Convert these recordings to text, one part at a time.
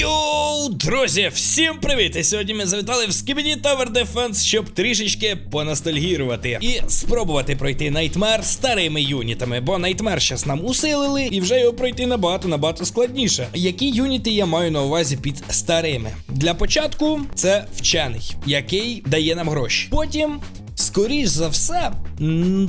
Йоу, друзі, всім привіт! І сьогодні ми завітали в Skibidi Tower Defense, щоб трішечки поностальгірувати і спробувати пройти Nightmare старими юнітами, бо Nightmare зараз нам усилили, і вже його пройти набагато набагато складніше. Які юніти я маю на увазі під старими? Для початку це вчений, який дає нам гроші. Потім. Скоріш за все,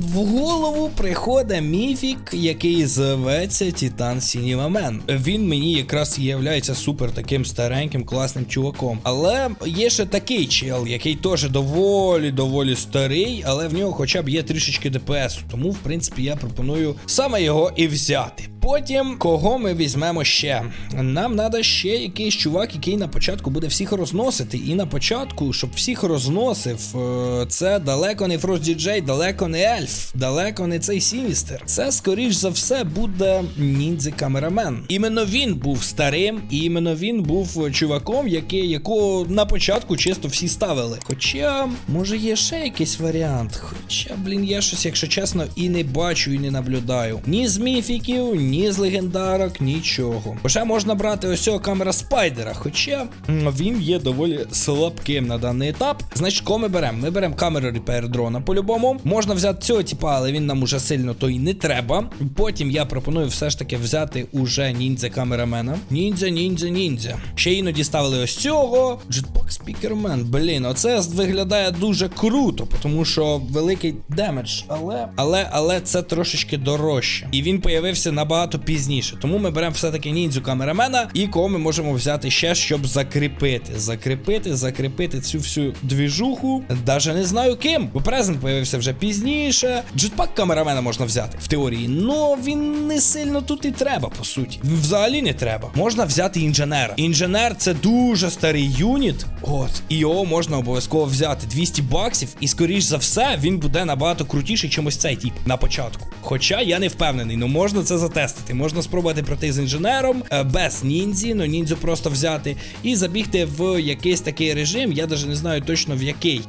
в голову приходить міфік, який зветься Титан Сінімамен. Він мені якраз являється супер таким стареньким класним чуваком. Але є ще такий чел, який теж доволі доволі старий, але в нього хоча б є трішечки ДПС. Тому, в принципі, я пропоную саме його і взяти. Потім, кого ми візьмемо ще? Нам треба ще якийсь чувак, який на початку буде всіх розносити. І на початку, щоб всіх розносив, е, це далеко не Frost DJ, далеко не Ельф, далеко не цей Сіністер. Це, скоріш за все, буде ніндзя камерамен. Іменно він був старим, і іменно він був чуваком, який, якого на початку чисто всі ставили. Хоча, може, є ще якийсь варіант. Хоча, блін, я щось, якщо чесно, і не бачу, і не наблюдаю. Ні з міфіків, ні з легендарок, нічого. Хоча можна брати ось цього камера спайдера, хоча він є доволі слабким на даний етап. Значить, кого ми беремо? Ми беремо камеру репер дрона по-любому. Можна взяти цього типа, але він нам уже сильно то й не треба. Потім я пропоную все ж таки взяти уже ніндзя камерамена. Ніндзя, ніндзя, ніндзя. Ще іноді ставили ось цього. Jetpack спікермен. Блін, оце виглядає дуже круто, тому що великий демедж. Але, але, але це трошечки дорожче. І він появився набагато пізніше. Тому ми беремо все-таки ніндзю камерамена, і кого ми можемо взяти ще, щоб закріпити. Закріпити, закріпити цю всю двіжуху. Даже не знаю ким. Бо презент появився вже пізніше. Джетпак камерамена можна взяти в теорії. Ну він не сильно тут і треба, по суті. Взагалі не треба. Можна взяти інженера. Інженер це дуже старий юніт. От, і його можна обов'язково взяти. 200 баксів, і скоріш за все, він буде набагато крутіший, чим цей тип на початку. Хоча я не впевнений, ну можна це затестити. Можна спробувати пройти з інженером е, без ніндзі, ну ніндзю просто взяти і забігти в якийсь такий режим. Я навіть не знаю точно в який.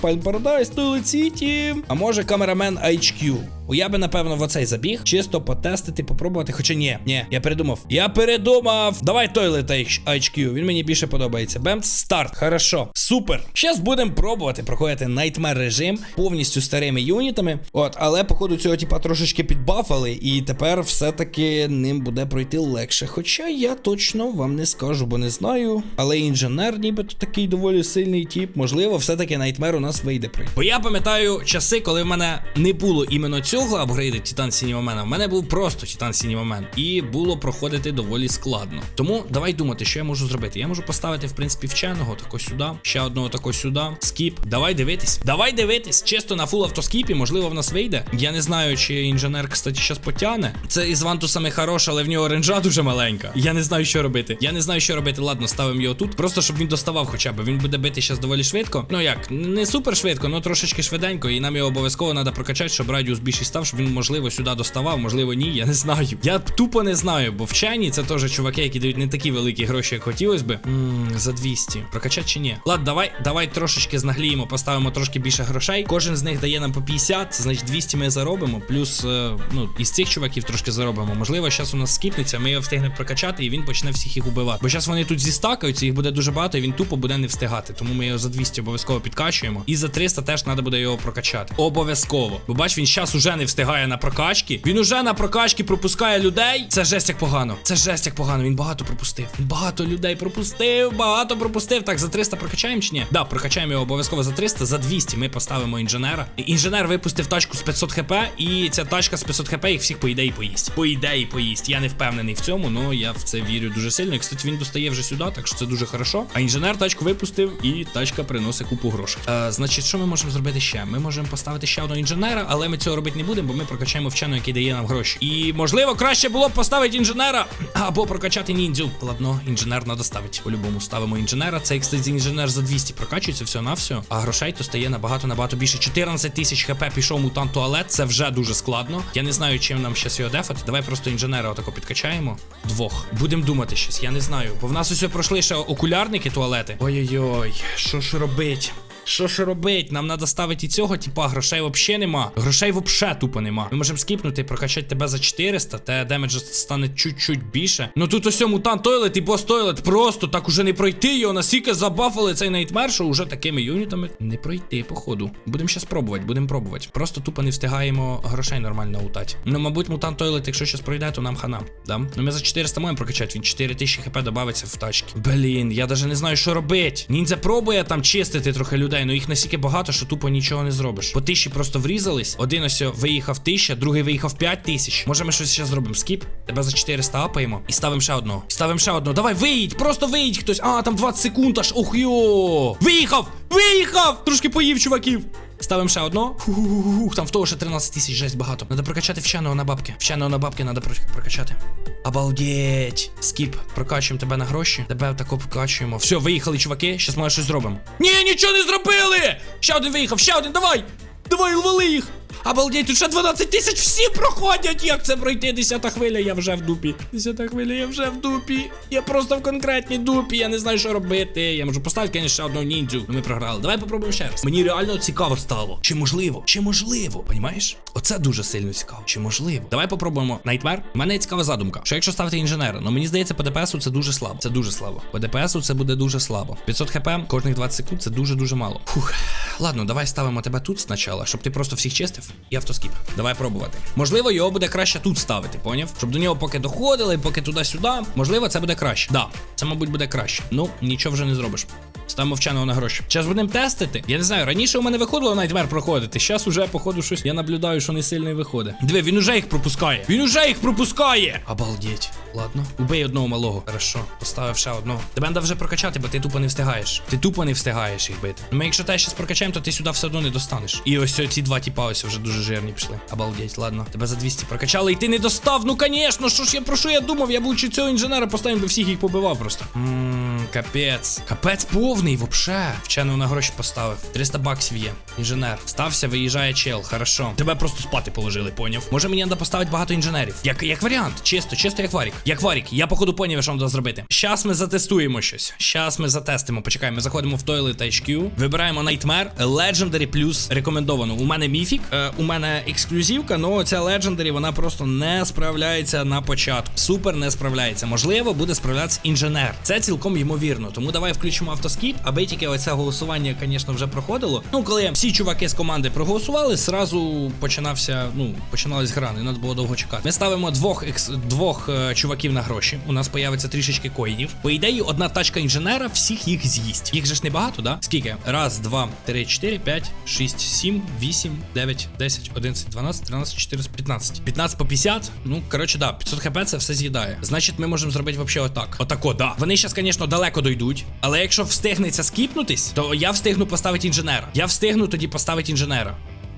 Пальм Парадайс, City. А може камерамен HQ. О, Я би напевно в оцей забіг, чисто потестити, попробувати. Хоча ні, ні, я передумав. Я передумав. Давай H- HQ, він мені більше подобається. Бемц, старт. Хорошо. Супер. Зараз будемо пробувати проходити Nightmare режим повністю старими юнітами. От, але походу цього типа трошечки підбафали, і тепер все-таки ним буде пройти легше. Хоча я точно вам не скажу, бо не знаю. Але інженер, нібито такий доволі сильний тип. Можливо, все-таки Nightmare у нас вийде пройти. Бо я пам'ятаю часи, коли в мене не було іменно цього апгрейду Титан Сінімомена. В мене був просто Титан Сінімомен. І було проходити доволі складно. Тому давай думати, що я можу зробити. Я можу поставити, в принципі, вченого тако сюди, ще одного тако сюди. Скіп. Давай дивитись. Давай дивитись. Чисто на фул автоскіпі, можливо, в нас вийде. Я не знаю, чи інженер, кстати, щас потягне. Це із вантусами хорош, але в нього ренджа дуже маленька. Я не знаю, що робити. Я не знаю, що робити. Ладно, ставимо його тут. Просто щоб він доставав хоча б. Він буде бити зараз доволі швидко. Ну як, не супер швидко, але трошечки швиденько. І нам його обов'язково треба прокачати, щоб радіус більший став, щоб він, можливо, сюди доставав, можливо, ні. Я не знаю. Я тупо не знаю, бо вчені це теж чуваки, які дають не такі великі гроші, як хотілося би. Ммм, за 200. Прокачати чи ні? Ладно, давай, давай трошечки знагліємо, поставимо трошки більше грошей. Кожен з них дає нам по 50, це значить 200 ми заробимо. Плюс, е, ну, із цих чуваків трошки заробимо. Можливо, зараз у нас скіпнеться, ми його встигнемо прокачати, і він почне всіх їх убивати. Бо зараз вони тут зістакаються, їх буде дуже багато, і він тупо буде не встигати. Тому ми його за 200 обов'язково підкачуємо. І за 300 теж треба буде його прокачати. Обов'язково. Бо бач, він зараз уже не встигає на прокачки. Він уже на прокачки пропускає людей. Це жесть як погано. Це жесть як погано. Він багато пропустив. Він багато людей пропустив, багато пропустив. Так, за 300 прокачаємо чи ні? Да, прокачаємо його обов'язково за 300, за 200 ми поставимо інженера. Інженер випустив тачку з 500 хп, і ця тачка з 500 хп їх всіх по ідеї поїсть. По ідеї поїсть. Я не впевнений в цьому, але я в це вірю дуже сильно. І, кстати, він достає вже сюди, так що це дуже хорошо. А інженер тачку випустив, і тачка приносить купу грошей. Е, значить, що ми можемо зробити ще? Ми можемо поставити ще одного інженера, але ми цього робити не будемо, бо ми прокачаємо вченого, який дає нам гроші. І можливо, краще було б поставити інженера або прокачати ніндзю. Ладно, інженер надо ставити. По-любому ставимо інженера. Цей, кстати, інженер за 200 прокачується все на все. А грошей то стає набагато набагато більше. 14 тисяч хп пішов мутант туалет. Це вже дуже складно. Я не знаю, чим нам щас його дефати. Давай просто інженера отако підкачаємо. Двох. Будемо думати щас. Я не знаю. Бо в нас усе пройшли ще окулярники туалети. Ой-ой-ой, що ж робить? Що ж робить? Нам треба ставити і цього, типа, грошей взагалі нема. Грошей взагалі тупо нема. Ми можемо скіпнути, прокачати тебе за 400, те демеджа стане чуть-чуть більше. Ну тут ось мутант тойлет і бос тойлет просто так уже не пройти його, настільки забафали цей найтмер, що уже такими юнітами не пройти, походу. Будемо ще спробувати, будемо пробувати. Просто тупо не встигаємо грошей нормально лутати. Ну, мабуть, мутант тойлет, якщо щас пройде, то нам хана. Да? Ну ми за 400 маємо прокачати, він 4000 хп додається в тачки. Блін, я даже не знаю, що робити. Ніндзя пробує там чистити трохи людей, ну їх настільки багато, що тупо нічого не зробиш. По тисячі просто врізались. Один ось виїхав тисяча, другий виїхав 5000. Може, ми щось ще зробимо? Скіп? Тебе за 400 апаємо і ставимо ще одного. Ставимо ще одного. Давай, виїдь, просто виїдь хтось. А, там 20 секунд аж. Ох йо! Виїхав! Виїхав! Трошки поїв, чуваків. Ставимо ще одного. Фух, там в того ще 13 тисяч, жесть багато. Надо прокачати вчаного на бабки. Вчаного на бабки надо прокачати. Обалдеть. Скіп, прокачуємо тебе на гроші. Тебе тако прокачуємо. Все, виїхали, чуваки. Щас ми щось зробимо. Ні, нічого не зробили! Ще один виїхав, ще один, давай! Давай, лвали їх! Обалдеть, тут ще 12 тисяч всі проходять! Як це пройти? Десята хвиля, я вже в дупі. Десята хвиля, я вже в дупі. Я просто в конкретній дупі, я не знаю, що робити. Я можу поставити, ще одного ніндзю. Ми програли. Давай попробуємо ще раз. Мені реально цікаво стало. Чи можливо? Чи можливо? Понімаєш? Оце дуже сильно цікаво. Чи можливо? Давай попробуємо Найтмер. У мене є цікава задумка. Що якщо ставити інженера? Ну мені здається, по ДПСу це дуже слабо. Це дуже слабо. По ДПСу це буде дуже слабо. 500 хп кожних 20 секунд це дуже дуже мало. Фух. Ладно, давай ставимо тебе тут спочатку, щоб ти просто всіх чистив і автоскіп. Давай пробувати. Можливо, його буде краще тут ставити, поняв? Щоб до нього поки доходили, поки туди-сюди. Можливо, це буде краще. Да, це, мабуть, буде краще. Ну, нічого вже не зробиш. Ставимо вченого на гроші. Зараз будемо тестити. Я не знаю, раніше у мене виходило Найтмер проходити. Зараз уже, походу, щось. Я наблюдаю, що не сильно виходить. Диви, він уже їх пропускає. Він уже їх пропускає. Обалдеть. Ладно. Убий одного малого. Хорошо. Поставив ще одного. Тебе треба вже прокачати, бо ти тупо не встигаєш. Ти тупо не встигаєш їх бити. Ну, Ми якщо те зараз прокачаємо, то ти сюди все одно не достанеш. І ось ці два тіпа ось вже дуже жирні пішли. Обалдеть, ладно. Тебе за 200 прокачали, і ти не достав. Ну, звісно, що ж я про що я думав? Я б лучше цього інженера поставив, би всіх їх побивав просто. Ммм, капець. Капець повний, вообще. Вченого на гроші поставив. 300 баксів є. Інженер. Стався, виїжджає чел. Хорошо. Тебе просто спати положили, поняв. Може мені треба поставити багато інженерів. Як, як варіант, чисто, чисто як варік. Як варік. Я походу поняв, що треба зробити. Щас ми затестуємо щось. Щас ми затестимо. Почекаємо, заходимо в Toilet HQ. Вибираємо Nightmare, Legendary плюс рекомендовано. У мене міфік, е, у мене ексклюзивка, але ця Legendary, вона просто не справляється на початку. Супер не справляється. Можливо, буде справлятися інженер. Це цілком ймовірно. Тому давай включимо автоскіп, аби тільки оце голосування, звісно, вже проходило. Ну, коли всі чуваки з команди проголосували, зразу починався, ну, починалась гра, не треба було довго чекати. Ми ставимо двох екс, двох е, чуваків на гроші. У нас появиться трішечки коїнів. По ідеї, одна тачка інженера всіх їх з'їсть. Їх же ж небагато, да? Скільки? Раз, два, три, чотири, п'ять, шість, сім, вісім, дев'ять, десять, одинадцять, дванадцять, тринадцять, чотирнадцять, п'ятнадцять. П'ятнадцять по 50. Ну, коротше, да, 500 хп це все з'їдає. Значить, ми можемо зробити вообще отак. Отако, да. Вони зараз, звісно, далеко дойдуть. Але якщо встигнеться скіпнутись, то я встигну поставити інженера. Я встигну тоді поставити інженера.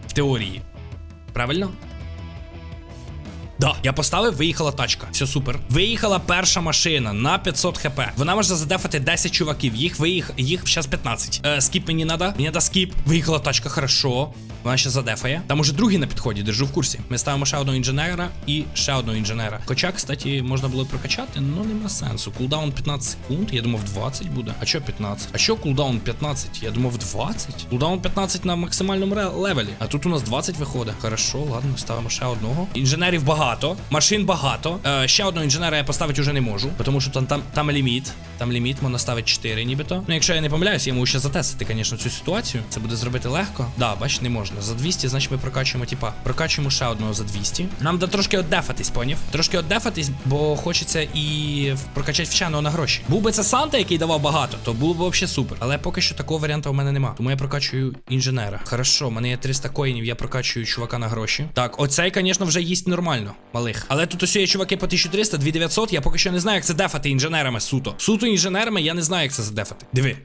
В теорії. Правильно? Да, я поставив, виїхала тачка. Все супер. Виїхала перша машина на 500 хп. Вона може задефати 10 чуваків. Їх виїх, їх зараз 15. Е, скіп мені надо. Мені надо скіп. Виїхала тачка, хорошо. Вона ще задефає. Там уже другий на підході, держу в курсі. Ми ставимо ще одного інженера і ще одного інженера. Хоча, кстати, можна було прокачати, ну нема сенсу. Кулдаун 15 секунд. Я думав 20 буде. А що 15? А що кулдаун 15? Я думав 20. Кулдаун 15 на максимальному левелі. А тут у нас 20 виходить. Хорошо, ладно, ставимо ще одного. Інженерів багато, машин багато. Е, ще одного інженера я поставити вже не можу, тому що там, там, там ліміт. Там ліміт, можна ставити 4 нібито. Ну, якщо я не помиляюсь, я можу ще затестити, звісно, цю ситуацію. Це буде зробити легко. Да, бач, не можна. За 200, значить ми прокачуємо, типа, прокачуємо ще одного за 200. Нам да трошки отдефатись, поняв? Трошки отдефатись, бо хочеться і в- прокачати вченого на гроші. Був би це Санта, який давав багато, то було б взагалі супер. Але поки що такого варіанту у мене нема. Тому я прокачую інженера. Хорошо, у мене є 300 коїнів, я прокачую чувака на гроші. Так, оцей, звісно, вже їсть нормально, малих. Але тут ось є чуваки по 1300, 2900, я поки що не знаю, як це дефати інженерами суто. Суто інженерами я не знаю, як це задефати. Диви.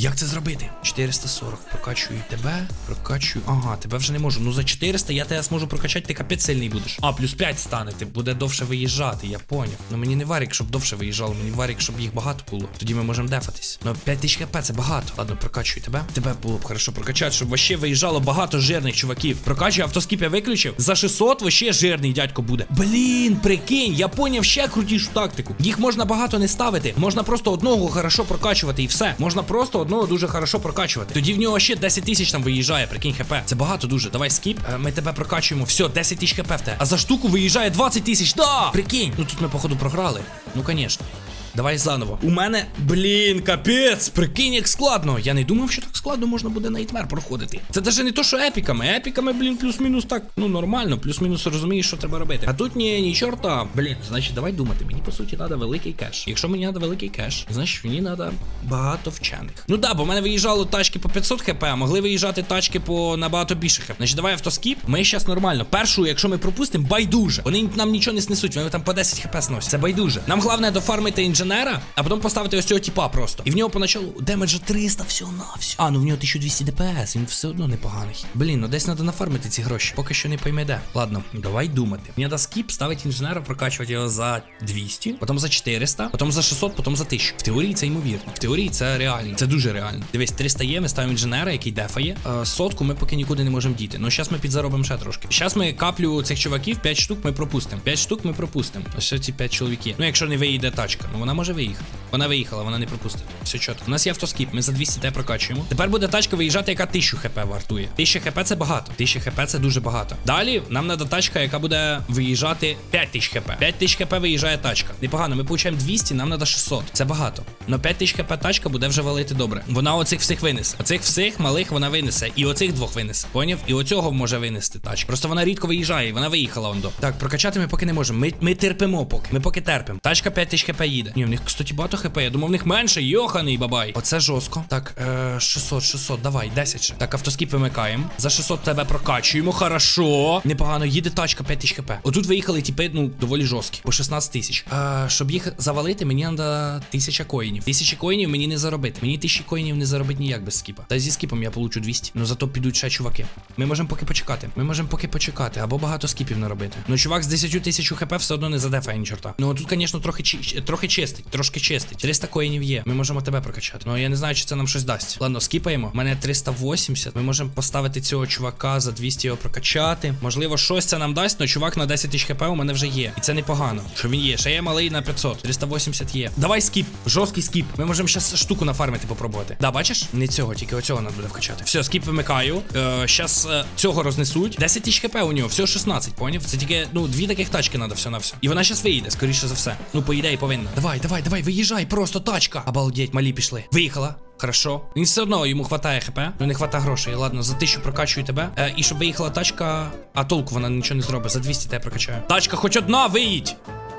Як це зробити? 440. Прокачую тебе, прокачую. Ага, тебе вже не можу. Ну за 400 я тебе зможу прокачати, ти капець сильний будеш. А, плюс 5 стане, ти буде довше виїжджати, я поняв. Ну мені не варік, щоб довше виїжджало, мені варік, щоб їх багато було. Тоді ми можемо дефатись. Ну 5 тисяч хп це багато. Ладно, прокачую тебе. Тебе було б хорошо прокачати, щоб вообще виїжджало багато жирних чуваків. Прокачую, автоскіп я виключив. За 600 вообще жирний дядько буде. Блін, прикинь, я поняв ще крутішу тактику. Їх можна багато не ставити. Можна просто одного хорошо прокачувати і все. Можна просто одного дуже хорошо прокачувати. Тоді в нього ще 10 тисяч там виїжджає, прикинь хп. Це багато дуже. Давай скіп. Е, Ми тебе прокачуємо. Все, 10 тисяч хп в те. А за штуку виїжджає 20 тисяч. Да! Прикинь. Ну тут ми, походу, програли. Ну, звісно. Давай заново. У мене, блін, капець, прикинь, як складно. Я не думав, що так складно можна буде Найтмер проходити. Це навіть не то, що епіками. Епіками, блін, плюс-мінус так, ну нормально, плюс-мінус розумієш, що треба робити. А тут ні, ні, чорта. Блін, значить, давай думати. Мені по суті треба великий кеш. Якщо мені треба великий кеш, значить мені треба багато вчених. Ну да, бо в мене виїжджало тачки по 500 хп, а могли виїжджати тачки по набагато більше хп. Значить, давай автоскіп. Ми зараз нормально. Першу, якщо ми пропустимо, байдуже. Вони нам нічого не снесуть, вони там по 10 хп сносять. Це байдуже. Нам головне дофармити інженера, а потім поставити ось цього типа просто. І в нього поначалу демеджа 300 всього на все. А, ну в нього 1200 ДПС, він все одно непоганий. Блін, ну десь треба нафармити ці гроші. Поки що не пойме де. Ладно, давай думати. Мені треба скіп ставити інженера, прокачувати його за 200, потім за 400, потім за 600, потім за 1000. В теорії це ймовірно. В теорії це реально. Це дуже реально. Дивись, 300 є, ми ставимо інженера, який дефає. Е, сотку ми поки нікуди не можемо діти. Ну зараз ми підзаробимо ще трошки. Зараз ми каплю цих чуваків, 5 штук ми пропустимо. 5 штук ми пропустимо. Ось ці 5 чоловіків. Ну якщо не виїде тачка, ну вона може виїхати. Вона виїхала, вона не пропустить. Все чітко. У нас є автоскіп, ми за 200 те прокачуємо. Тепер буде тачка виїжджати, яка 1000 хп вартує. 1000 хп це багато. 1000 хп це дуже багато. Далі нам треба тачка, яка буде виїжджати 5000 хп. 5000 хп виїжджає тачка. Непогано, ми получаємо 200, нам треба 600. Це багато. Но 5000 хп тачка буде вже валити добре. Вона оцих всіх винесе. Оцих всіх малих вона винесе. І оцих двох винесе. Поняв? І оцього може винести тачка. Просто вона рідко виїжджає, вона виїхала ондо. Так, прокачати ми поки не можемо. Ми, ми терпимо поки. Ми поки терпимо. Тачка 5000 хп їде. Ні, в них, кстати, багато хп. Я думав, в них менше. Йоханий бабай. Оце жорстко. Так, е, 600, 600, давай, 10 ще. Так, автоскіп вимикаємо. За 600 тебе прокачуємо. Хорошо. Непогано, їде тачка 5000 хп. Отут виїхали типи, ну, доволі жорсткі. По 16 тисяч. Е, щоб їх завалити, мені треба 1000 коїнів. 1000 коїнів мені не заробити. Мені 1000 коїнів не заробити ніяк без скіпа. Та зі скіпом я получу 200. Ну зато підуть ще чуваки. Ми можемо поки почекати. Ми можемо поки почекати, або багато скіпів наробити. Ну, чувак з 10 тисяч хп все одно не задефає ні чорта. Ну тут, звісно, трохи трохи чистить, трошки чистить. 300 коїнів є. Ми можемо тебе прокачати. Ну я не знаю, чи це нам щось дасть. Ладно, скіпаємо. У мене 380. Ми можемо поставити цього чувака за 200 його прокачати. Можливо, щось це нам дасть, але чувак на 10 тисяч хп у мене вже є. І це непогано. Що він є. Ще є малий на 500. 380 є. Давай скіп. Жорсткий скіп. Ми можемо зараз штуку нафармити попробувати. Да, бачиш? Не цього, тільки оцього треба буде вкачати. Все, скіп вимикаю. Е, е, цього рознесуть. 10 тисяч хп у нього, всього 16, поняв? Це тільки, ну, дві таких тачки треба все на все. І вона зараз виїде, скоріше за все. Ну, по ідеї повинна. Давай, давай, давай, виїжджай, просто тачка. Обалдеть, малі пішли. Виїхала. Хорошо. Він все одно йому хватає хп, ну не хватає грошей. Ладно, за тисячу прокачую тебе. Е, і щоб виїхала тачка. А толку вона нічого не зробить. За 200 тебе прокачаю. Тачка, хоч одна, виїдь!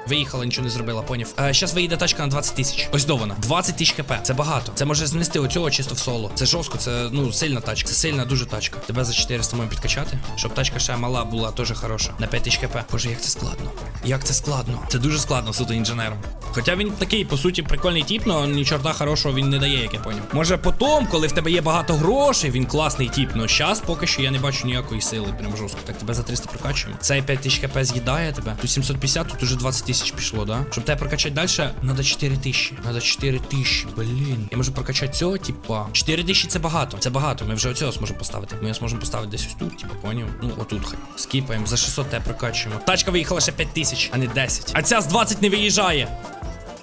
Виїхала, нічого не зробила, поняв. Е, Щас виїде тачка на 20 тисяч. Ось до вона. 20 тисяч хп. Це багато. Це може знести оцього чисто в соло. Це жорстко, це ну сильна тачка. Це сильна дуже тачка. Тебе за 400 можемо підкачати. Щоб тачка ще мала була, теж хороша. На 5 тисяч хп. Боже, як це складно. Як це складно. Це дуже складно суто інженером. Хоча він такий, по суті, прикольний тіп, але ні чорта хорошого він не дає, як я поняв. Може потім, коли в тебе є багато грошей, він класний тіп. але зараз поки що я не бачу ніякої сили. Прям жорстко. Так тебе за 300 прокачуємо. Цей 5 тисяч хп з'їдає тебе. Тут 750, тут уже 20 тисяч пішло, да? Щоб тебе прокачати далі, треба 4 тисячі. Треба 4 тисячі, блін. Я можу прокачати цього, типа. 4 тисячі це багато. Це багато. Ми вже оцього зможемо поставити. Ми його зможемо поставити десь ось тут, типа, поняв? Ну, отут хай. Скіпаємо. За 600 тебе прокачуємо. Тачка виїхала ще 5 тисяч, а не 10. А ця з 20 не виїжджає.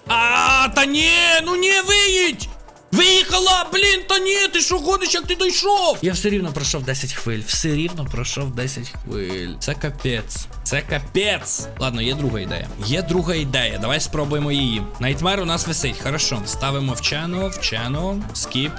А, та ні, ну не виїдь! Виїхала, блін, та ні, ти що гониш, як ти дійшов? Я все рівно пройшов 10 хвиль. Все рівно пройшов 10 хвиль. Це капець. Це капець. Ладно, є друга ідея. Є друга ідея. Давай спробуємо її. Найтмер у нас висить. Хорошо. Ставимо вчено, вчено, скіп.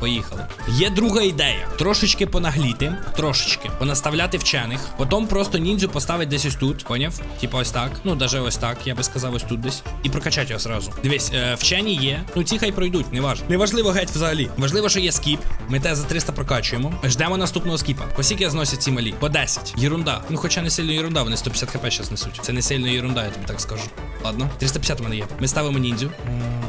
Поїхали. Є друга ідея. Трошечки понагліти, трошечки понаставляти вчених. Потім просто ніндзю поставити десь ось тут. Поняв? Типа ось так. Ну, даже ось так, я би сказав, ось тут десь. І прокачати його зразу. Дивись, е, вчені є. Ну ці хай пройдуть, не важливо. Неважливо геть взагалі. Важливо, що є скіп. Ми те за 300 прокачуємо. Ждемо наступного скіпа. По скільки зносять ці малі? По 10. Єрунда. Ну, хоча не сильно єрунда, вони 150 хп зараз несуть. Це не сильно єрунда, я тобі так скажу. Ладно. 350 у мене є. Ми ставимо ніндзю.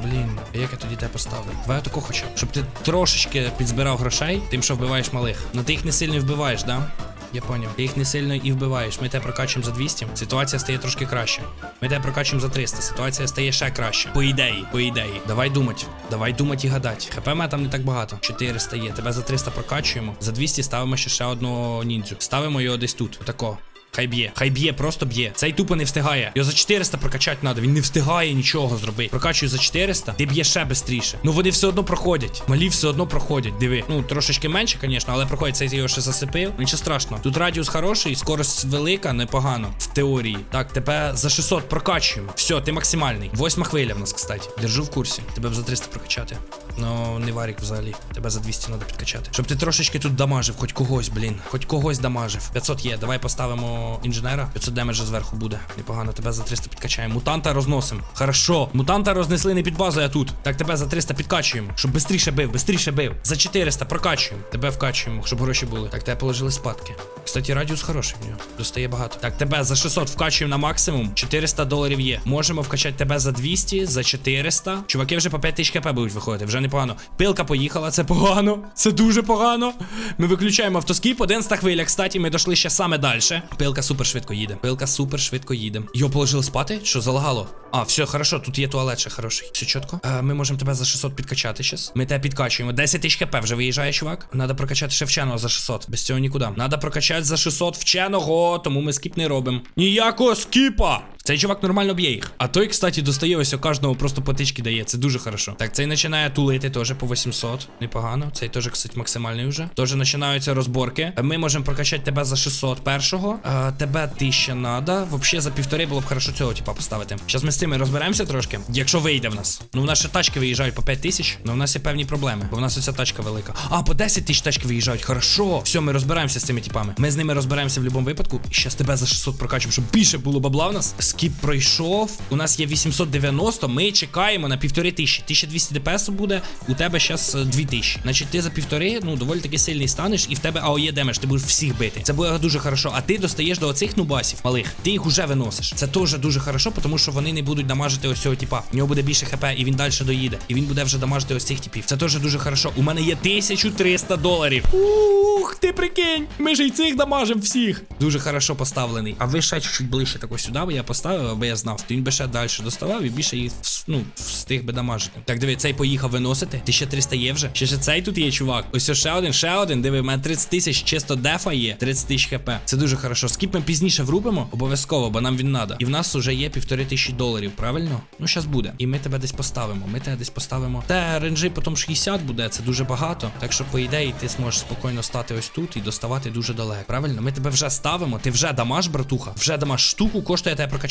Блін, як я тоді тебе поставлю? Давай я тако хочу. Щоб ти трошечки підзбирав грошей, тим, що вбиваєш малих. Ну ти їх не сильно вбиваєш, да? Я поняв. Ти їх не сильно і вбиваєш. Ми тебе прокачуємо за 200, ситуація стає трошки краще. Ми тебе прокачуємо за 300, ситуація стає ще краще. По ідеї, по ідеї. Давай думати. Давай думати і гадати. ХП мене там не так багато. 400 є. Тебе за 300 прокачуємо. За 200 ставимо ще ще одного ніндзю. Ставимо його десь тут. Тако. Хай б'є, хай б'є, просто б'є. Цей тупо не встигає. Його за 400 прокачати треба. Він не встигає нічого зробити. Прокачую за 400, ти б'є ще швидше. Ну вони все одно проходять. Малі все одно проходять. Диви. Ну трошечки менше, звісно, але проходять. Цей його ще засипив. Нічого страшного. Тут радіус хороший, скорость велика, непогано. В теорії. Так, тебе за 600 прокачуємо. Все, ти максимальний. Восьма хвиля в нас, кстати. Держу в курсі. Тебе б за 300 прокачати. Ну, не варік взагалі. Тебе за 200 треба підкачати. Щоб ти трошечки тут дамажив, хоч когось, блін. Хоч когось дамажив. 500 є. Давай поставимо інженера. 500 демеджа зверху буде. Непогано. Тебе за 300 підкачаємо. Мутанта розносимо. Хорошо. Мутанта рознесли не під базою, а тут. Так, тебе за 300 підкачуємо. Щоб бистріше бив, бистріше бив. За 400 прокачуємо. Тебе вкачуємо, щоб гроші були. Так, тебе положили спадки. Кстати, радіус хороший в нього. Достає багато. Так, тебе за 600 вкачуємо на максимум. 400 доларів є. Можемо вкачати тебе за 200, за 400. Чуваки вже по 5000 кп будуть виходити. Вже непогано. Пилка поїхала, це погано. Це дуже погано. Ми виключаємо автоскіп. 11 хвиля. Кстати, ми дійшли ще саме далі. Пилка супер швидко їде. Пилка супер швидко їде. Його положили спати? Що залагало? А, все, хорошо, тут є туалет ще хороший. Все чітко. А, ми можемо тебе за 600 підкачати зараз. Ми тебе підкачуємо. 10 тисяч хп вже виїжджає, чувак. Надо прокачати ще вченого за 600. Без цього нікуди. Надо прокачати за 600 вченого, тому ми скіп не робимо. Ніякого скіпа! Цей чувак нормально б'є їх. А той, кстати, достає ось у кожного просто потички дає. Це дуже хорошо. Так, цей починає тулити теж по 800. Непогано. Цей теж, кстати, максимальний вже. Теж починаються розборки. Ми можемо прокачати тебе за 600 першого. А, тебе 1000 надо. Взагалі за півтори було б хорошо цього типа поставити. Зараз ми з цими розберемося трошки. Якщо вийде в нас. Ну, в нас ще тачки виїжджають по 5 тисяч, але в нас є певні проблеми. Бо в нас оця тачка велика. А, по 10 тисяч тачки виїжджають. Хорошо. Все, ми розбираємося з цими типами. Ми з ними розберемося в будь-якому випадку. І зараз тебе за 600 прокачуємо, щоб більше було бабла в нас. Скіп пройшов. У нас є 890. Ми чекаємо на півтори тисячі. 1200 ДПС буде. У тебе зараз 2000. Значить, ти за півтори, ну доволі таки сильний станеш, і в тебе АОЄ демедж, ти будеш всіх бити. Це буде дуже хорошо. А ти достаєш до оцих нубасів малих. Ти їх уже виносиш. Це теж дуже хорошо, тому що вони не будуть дамажити ось цього типа. У нього буде більше хп, і він далі доїде. І він буде вже дамажити ось цих типів. Це теж дуже хорошо. У мене є 1300 доларів. Ух, ти прикинь. Ми ж і цих дамажимо всіх. Дуже хорошо поставлений. А ви ще чуть ближче тако сюди, бо я поставив, аби я знав. То він би ще далі доставав і більше їх ну, встиг би дамажити. Так, диви, цей поїхав виносити. 1300 є вже. Ще ще цей тут є, чувак. Ось ще один, ще один. Диви, у мене 30 тисяч чисто дефа є. 30 тисяч хп. Це дуже хорошо. Скіп ми пізніше врубимо, обов'язково, бо нам він надо. І в нас вже є півтори тисячі доларів, правильно? Ну, зараз буде. І ми тебе десь поставимо. Ми тебе десь поставимо. Те ренджі потім 60 буде, це дуже багато. Так що, по ідеї, ти зможеш спокійно стати ось тут і доставати дуже далеко. Правильно? Ми тебе вже ставимо. Ти вже дамаш, братуха. Вже дамаш штуку, коштує тебе прокачати.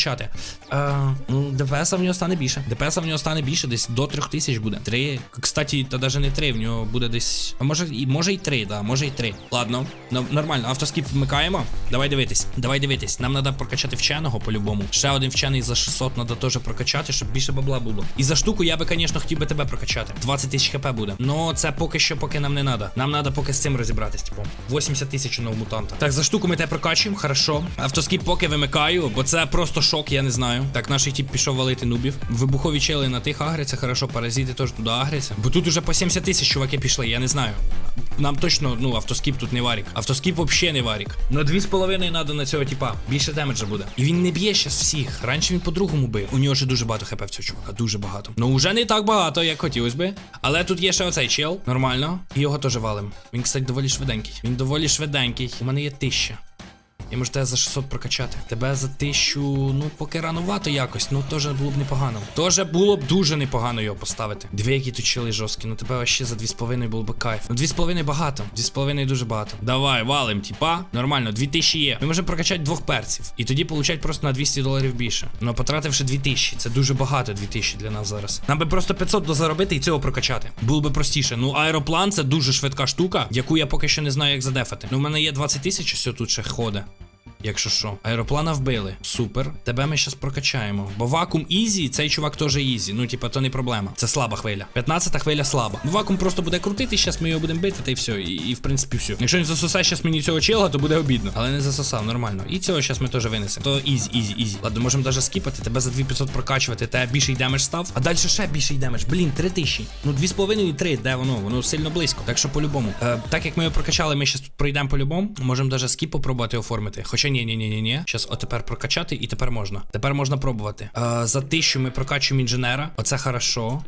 Е, ну, ДПС в нього стане більше. ДПС в нього стане більше, десь до 3000 буде. Три. Кстати, та навіть не три, в нього буде десь. А може і може і три, да, може і три. Ладно, нормально. Автоскіп вмикаємо. Давай дивитись. Давай дивитись. Нам треба прокачати вченого по-любому. Ще один вчений за 600 треба теж прокачати, щоб більше бабла було. І за штуку я би, звісно, хотів би тебе прокачати. 20 тисяч хп буде. Ну це поки що, поки нам не треба. Нам треба поки з цим розібратись, типу. 80 тисяч нового мутанта. Так, за штуку ми тебе прокачуємо, хорошо. Автоскіп поки вимикаю, бо це просто шок, я не знаю. Так, наш тип пішов валити нубів. Вибухові чели на тих агряться, хорошо, паразити теж туди агряться. Бо тут уже по 70 тисяч чуваки пішли, я не знаю. Нам точно, ну, автоскіп тут не варік. Автоскіп взагалі не варік. Ну, 2,5 треба на цього типа. Більше демеджа буде. І він не б'є щас всіх. Раніше він по-другому бив. У нього ще дуже багато хп в цього чувака. Дуже багато. Ну вже не так багато, як хотілося би. Але тут є ще оцей чел. Нормально. І його теж валим. Він, кстати, доволі швиденький. Він доволі швиденький. У мене є тисяча. Я можу тебе за 600 прокачати. Тебе за 1000, ну поки ранувато якось, ну теж було б непогано. Теж було б дуже непогано його поставити. Дві, які тут чили жорсткі, ну тебе ще за 2,5 було б кайф. Ну 2,5 багато. 2,5 дуже багато. Давай, валим, типа. Нормально, 2000 є. Ми можемо прокачати двох перців. І тоді получать просто на 200 доларів більше. Ну потративши 2000, це дуже багато 2000 для нас зараз. Нам би просто 500 дозаробити і цього прокачати. Було би простіше. Ну, аероплан це дуже швидка штука, яку я поки що не знаю, як задефати. Ну, в мене є 20 тисяч, ось тут ще ходить. Якщо що, аероплана вбили. Супер. Тебе ми щас прокачаємо. Бо вакуум ізі, цей чувак теж ізі. Ну, типа, то не проблема. Це слаба хвиля. 15 хвиля слаба. Ну, вакуум просто буде крутити, щас ми його будемо бити, та й все. І, і в принципі все. Якщо не засосає щас мені цього чела, то буде обідно. Але не засосав, нормально. І цього щас ми теж винесемо. То ізі, ізі, ізі. Ладно, можемо навіть скіпати, тебе за 2500 прокачувати, тебе більший демедж став. А далі ще більший демедж. Блін, 3000. Ну, 2,5 і 3, де воно? Воно сильно близько. Так що по-любому. Е, так як ми його прокачали, ми щас тут пройдемо по-любому. Можемо навіть скіп попробувати оформити. Хоча ні, ні, ні, ні, ні. Щас отепер прокачати, і тепер можна. Тепер можна пробувати. Е, за тисячу ми прокачуємо інженера. Оце хорошо.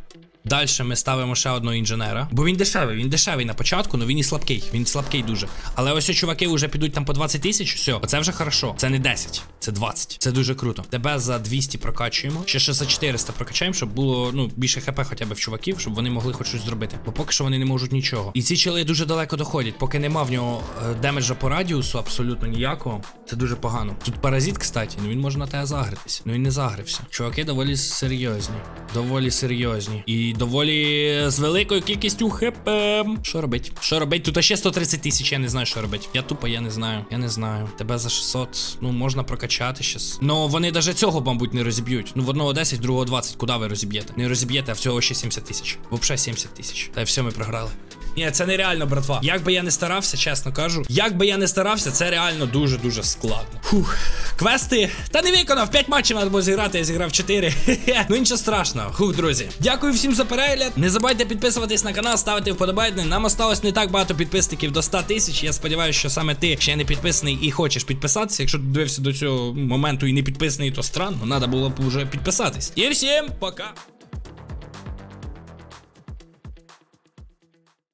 Далі ми ставимо ще одного інженера. Бо він дешевий, він дешевий на початку, але він і слабкий. Він слабкий дуже. Але ось чуваки вже підуть там по 20 тисяч, все, оце вже хорошо. Це не 10, це 20. Це дуже круто. Тебе за 200 прокачуємо. Ще ще за 400 прокачаємо, щоб було ну більше хп хоча б в чуваків, щоб вони могли хоч щось зробити. Бо поки що вони не можуть нічого. І ці чели дуже далеко доходять. Поки нема в нього е, демеджа по радіусу, абсолютно ніякого. Це дуже погано. Тут паразит, кстати, ну він може на тебе загритись. Ну він не загрився. Чуваки доволі серйозні. Доволі серйозні. І доволі з великою кількістю хп. Що робить? Що робить? Тут ще 130 тисяч, я не знаю, що робить. Я тупо, я не знаю. Я не знаю. Тебе за 600, ну можна прокачати щас. Ну вони навіть цього, мабуть, не розіб'ють. Ну в одного 10, в другого 20. Куди ви розіб'єте? Не розіб'єте, а в цього ще 70 тисяч. Взагалі 70 тисяч. Та й все, ми програли. Ні, це нереально, братва. Як би я не старався, чесно кажу. Як би я не старався, це реально дуже-дуже складно. Фух. Квести. Та не виконав. 5 матчів треба було зіграти, я зіграв 4. ну нічого страшного. Хух, друзі. Дякую всім за перегляд. Не забувайте підписуватись на канал, ставити вподобайки. Нам осталось не так багато підписників до 100 тисяч. Я сподіваюся, що саме ти ще не підписаний і хочеш підписатися. Якщо ти дивився до цього моменту і не підписаний, то странно. Треба було б вже підписатись. І всім пока.